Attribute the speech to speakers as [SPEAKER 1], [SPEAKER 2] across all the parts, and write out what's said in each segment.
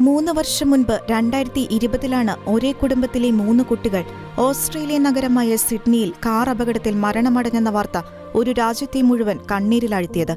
[SPEAKER 1] മൂന്ന് വർഷം മുൻപ് രണ്ടായിരത്തി ഇരുപതിലാണ് ഒരേ കുടുംബത്തിലെ മൂന്ന് കുട്ടികൾ ഓസ്ട്രേലിയൻ നഗരമായ സിഡ്നിയിൽ കാർ അപകടത്തിൽ മരണമടഞ്ഞെന്ന വാർത്ത ഒരു രാജ്യത്തെ മുഴുവൻ കണ്ണീരിലാഴ്ത്തിയത്.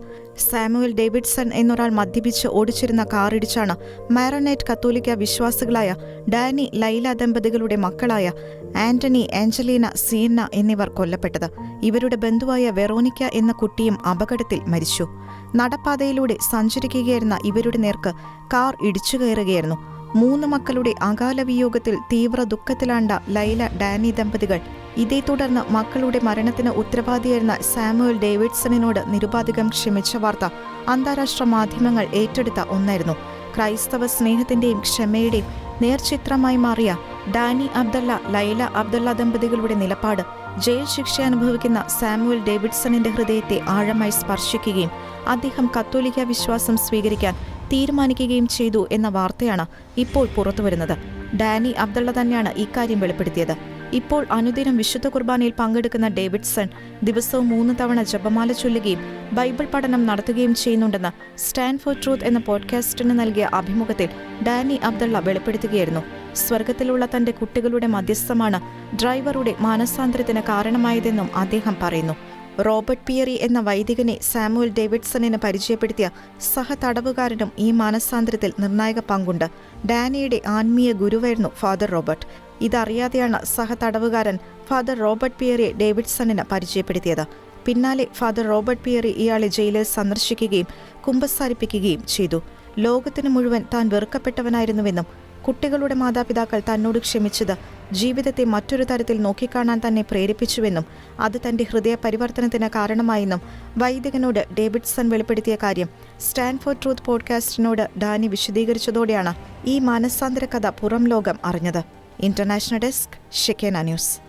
[SPEAKER 1] സാമുവൽ ഡേവിഡ്സൺ എന്നൊരാൾ മദ്യപിച്ച് ഓടിച്ചിരുന്ന കാറിടിച്ചാണ് മാറനേറ്റ് കത്തോലിക്ക വിശ്വാസികളായ ഡാനി ലൈല ദമ്പതികളുടെ മക്കളായ ആന്റണി ആഞ്ചലീന സീന്ന എന്നിവർ കൊല്ലപ്പെട്ടത്. ഇവരുടെ ബന്ധുവായ വെറോനിക്ക എന്ന കുട്ടിയും അപകടത്തിൽ മരിച്ചു. നടപ്പാതയിലൂടെ സഞ്ചരിക്കുകയായിരുന്ന ഇവരുടെ നേർക്ക് കാർ ഇടിച്ചു കയറുകയായിരുന്നു. മൂന്ന് മക്കളുടെ അകാല വിയോഗത്തിൽ തീവ്ര ദുഃഖത്തിലാണ്ട ലൈല ഡാനി ദമ്പതികൾ. ഇതേ തുടർന്ന് മക്കളുടെ മരണത്തിന് ഉത്തരവാദിയായിരുന്ന സാമുവൽ ഡേവിഡ്സണിനോട് നിരുപാധികം ക്ഷമിച്ച വാർത്ത. അന്താരാഷ്ട്ര മാധ്യമങ്ങൾ ഏറ്റെടുത്ത ഒന്നായിരുന്നു. ക്രൈസ്തവ സ്നേഹത്തിന്റെയും ക്ഷമയുടെയും നേർചിത്രമായി മാറിയ ഡാനി അബ്ദല്ല ലൈല അബ്ദുള്ള ദമ്പതികളുടെ നിലപാട് ജയിൽ ശിക്ഷ അനുഭവിക്കുന്ന സാമുവൽ ഡേവിഡ്സണിന്റെ ഹൃദയത്തെ ആഴമായി സ്പർശിക്കുകയും അദ്ദേഹം കത്തോലിക്ക വിശ്വാസം സ്വീകരിക്കാൻ തീരുമാനിക്കുകയും ചെയ്തു എന്ന വാർത്തയാണ് ഇപ്പോൾ പുറത്തുവരുന്നത്. ഡാനി അബ്ദുള്ള തന്നെയാണ് ഇക്കാര്യം വെളിപ്പെടുത്തിയത്. ഇപ്പോൾ അനുദിനം വിശുദ്ധ കുർബാനയിൽ പങ്കെടുക്കുന്ന ഡേവിഡ്സൺ ദിവസവും മൂന്ന് തവണ ജപമാല ചൊല്ലുകയും ബൈബിൾ പഠനം നടത്തുകയും ചെയ്യുന്നുണ്ടെന്ന് സ്റ്റാൻഡ് ഫോർ ട്രൂത്ത് എന്ന പോഡ്കാസ്റ്റിന് നൽകിയ അഭിമുഖത്തിൽ ഡാനി അബ്ദുള്ള വെളിപ്പെടുത്തുകയായിരുന്നു. സ്വർഗത്തിലുള്ള തന്റെ കുട്ടികളുടെ മധ്യസ്ഥമാണ് ഡ്രൈവറുടെ മാനസാന്തരത്തിന് കാരണമായതെന്നും അദ്ദേഹം പറയുന്നു. റോബർട്ട് പിയറി എന്ന വൈദികനെ സാമുവൽ ഡേവിഡ്സണിന് പരിചയപ്പെടുത്തിയ സഹതടവുകാരനും ഈ മാനസാന്തരത്തിൽ നിർണായക പങ്കുണ്ട്. ഡാനിയുടെ ആത്മീയ ഗുരുവായിരുന്നു ഫാദർ റോബർട്ട്. ഇതറിയാതെയാണ് സഹതടവുകാരൻ ഫാദർ റോബർട്ട് പിയറിയെ ഡേവിഡ്സണിന് പരിചയപ്പെടുത്തിയത്. പിന്നാലെ ഫാദർ റോബർട്ട് പിയറി ഇയാളെ ജയിലിൽ സന്ദർശിക്കുകയും കുമ്പസാരിപ്പിക്കുകയും ചെയ്തു. ലോകത്തിന് മുഴുവൻ താൻ വെറുക്കപ്പെട്ടവനായിരുന്നുവെന്നും കുട്ടികളുടെ മാതാപിതാക്കൾ തന്നോട് ക്ഷമിച്ചത് ജീവിതത്തെ മറ്റൊരു തരത്തിൽ നോക്കിക്കാണാൻ തന്നെ പ്രേരിപ്പിച്ചുവെന്നും അത് തന്റെ ഹൃദയ പരിവർത്തനത്തിന് കാരണമായെന്നും വൈദികനോട് ഡേവിഡ്സൺ വെളിപ്പെടുത്തിയ കാര്യം സ്റ്റാൻഫോർഡ് ട്രൂത്ത് പോഡ്കാസ്റ്റിനോട് ഡാനി വിശദീകരിച്ചതോടെയാണ് ഈ മാനസാന്തര കഥ പുറം ലോകം അറിഞ്ഞത്. International desk Shekinah news.